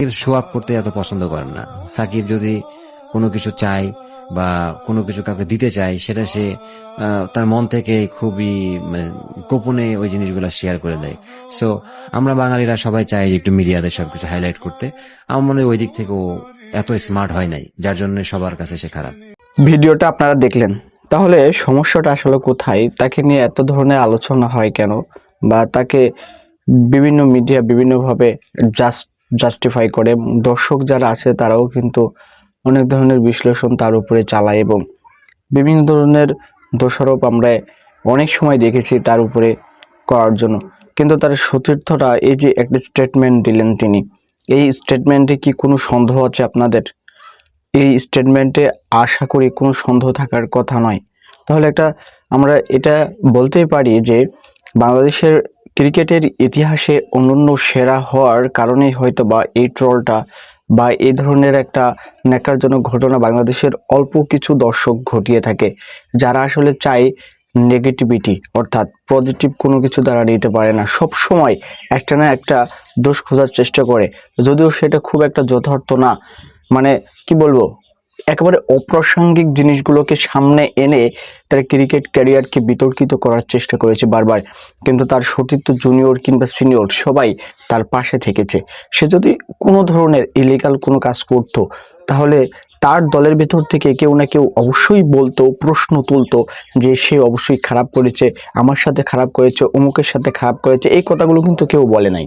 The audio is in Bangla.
সাকিব শো আপ করতে এত পছন্দ করেন না। সাকিব যদি কোনো কিছু চায় বা কোনো কিছু কাউকে দিতে চায় সেটা সে তার মন থেকে খুবই মানে, গোপনে ওই জিনিসগুলো শেয়ার করে দেয়। সো আমরা বাঙালিরা সবাই চাই যে একটু মিডিয়াতে সবকিছু হাইলাইট করতে। আমার মনে হয় ওই দিক থেকে এত স্মার্ট হয় নাই যার জন্য সবার কাছে সে খারাপ। ভিডিওটা আপনারা দেখলেন। তাহলে সমস্যাটা আসলে কোথায়? তাকে নিয়ে এত ধরনের আলোচনা হয় কেন? বা তাকে বিভিন্ন মিডিয়া বিভিন্নভাবে জাস্ট জাস্টিফাই করে। দর্শক যারা আছে, তারাও কিন্তু অনেক ধরনের বিশ্লেষণ তার উপরে চালায় এবং বিভিন্ন ধরনের দোষারোপ আমরা অনেক সময় দেখেছি তার উপরে করার জন্য। কিন্তু তার সতীর্থরা এই যে একটা স্টেটমেন্ট দিলেন তিনি, এই স্টেটমেন্টে কি কোনো সন্দেহ আছে আপনাদের? এই স্টেটমেন্টে আশা করি কোনো সন্দেহ থাকার কথা নয়। তাহলে একটা আমরা এটা বলতেই পারি যে বাংলাদেশের ক্রিকেটের ইতিহাসে অনন্য সেরা হওয়ার কারণেই হয়তো বা এই ট্রলটা বা এই ধরনের একটা ন্যাকারজনক ঘটনা বাংলাদেশের অল্প কিছু দর্শক ঘটিয়ে থাকে, যারা আসলে চায় নেগেটিভিটি অর্থাৎ পজিটিভ কোনো কিছু তারা নিতে পারে না। সব সময় একটা না একটা দোষ খোঁজার চেষ্টা করে, যদিও সেটা খুব একটা যথার্থ না। মানে কি বলব? একেবারে অপ্রাসঙ্গিক জিনিসগুলোকে সামনে এনে তার ক্রিকেট ক্যারিয়ারকে বিতর্কিত করার চেষ্টা করেছে বারবার। কিন্তু তার সতীর্থ জুনিয়র কিংবা সিনিয়র সবাই তার পাশে থেকেছে। সে যদি কোনো ধরনের ইলিগাল কোনো কাজ করতো, তাহলে তার দলের ভেতর থেকে কেউ না কেউ অবশ্যই বলতো, প্রশ্ন তুলতো যে সে অবশ্যই খারাপ করেছে, আমার সাথে খারাপ করেছে, অমুকের সাথে খারাপ করেছে, এই কথাগুলো কিন্তু কেউ বলে নাই।